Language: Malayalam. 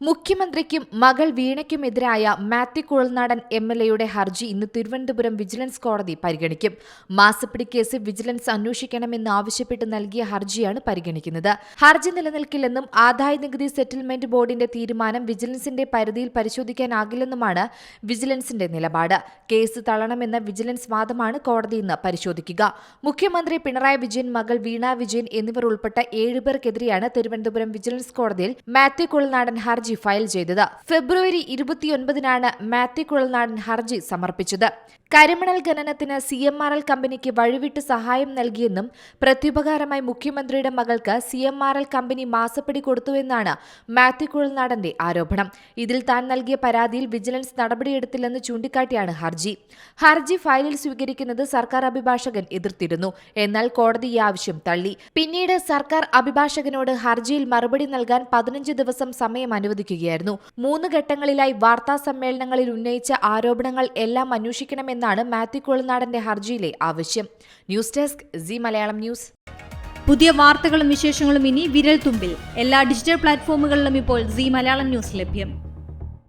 മുഖ്യമന്ത്രിക്കും മകൾ വീണയ്ക്കുമെതിരായ മാത്യു കുഴൽനാടൻ എം എൽ എയുടെ ഹർജി ഇന്ന് തിരുവനന്തപുരം വിജിലൻസ് കോടതി പരിഗണിക്കും. മാസപ്പിടി കേസ് വിജിലൻസ് അന്വേഷിക്കണമെന്ന് ആവശ്യപ്പെട്ട് നൽകിയ ഹർജിയാണ് പരിഗണിക്കുന്നത്. ഹർജി നിലനിൽക്കില്ലെന്നും ആദായ നികുതി സെറ്റിൽമെന്റ് ബോർഡിന്റെ തീരുമാനം വിജിലൻസിന്റെ പരിധിയിൽ പരിശോധിക്കാനാകില്ലെന്നുമാണ് വിജിലൻസിന്റെ നിലപാട്. കേസ് തള്ളണമെന്ന വിജിലൻസ് വാദമാണ് കോടതി ഇന്ന് പരിശോധിക്കുക. മുഖ്യമന്ത്രി പിണറായി വിജയൻ മകൾ വീണ വിജയൻ എന്നിവർ ഉൾപ്പെട്ട ഏഴുപേർക്കെതിരെയാണ് തിരുവനന്തപുരം വിജിലൻസ് കോടതിയിൽ മാത്യു കുഴൽനാടൻ ഹർജി ഫയൽ ചെയ്തത്. ഫെബ്രുവരി ഇരുപത്തിയൊൻപതിനാണ് മാത്യു കുഴൽനാടൻ ഹർജി സമർപ്പിച്ചത്. കരിമണൽ ഖനനത്തിന് സി എം ആർ എൽ കമ്പനിക്ക് വഴിവിട്ട് സഹായം നൽകിയെന്നും പ്രത്യുപകാരമായി മുഖ്യമന്ത്രിയുടെ മകൾക്ക് C M R L company മാസപ്പടി കൊടുത്തുവെന്നാണ് മാത്യു കുഴൽനാടന്റെ ആരോപണം. ഇതിൽ താൻ നൽകിയ പരാതിയിൽ വിജിലൻസ് നടപടിയെടുത്തില്ലെന്ന് ചൂണ്ടിക്കാട്ടിയാണ് ഹർജി. ഹർജി ഫയലിൽ സ്വീകരിക്കുന്നത് സർക്കാർ അഭിഭാഷകൻ എതിർത്തിരുന്നു. എന്നാൽ കോടതി ഈ ആവശ്യം തള്ളി. പിന്നീട് സർക്കാർ അഭിഭാഷകനോട് ഹർജിയിൽ മറുപടി നൽകാൻ പതിനഞ്ച് ദിവസം സമയം അനുവദിക്കുകയായിരുന്നു. മൂന്ന് ഘട്ടങ്ങളിലായി വാർത്താ സമ്മേളനങ്ങളിൽ ഉന്നയിച്ച ആരോപണങ്ങൾ എല്ലാം അന്വേഷിക്കണമെന്നാണ് മാത്യു ഹർജിയിലെ ആവശ്യം. News desk C Malayalam news. പുതിയ വാർത്തകളും വിശേഷങ്ങളും ഇനി വിരൽ തുമ്പിൽ എല്ലാ ഡിജിറ്റൽ പ്ലാറ്റ്ഫോമുകളിലും ഇപ്പോൾ സി മലയാളം ന്യൂസ് ലഭ്യം.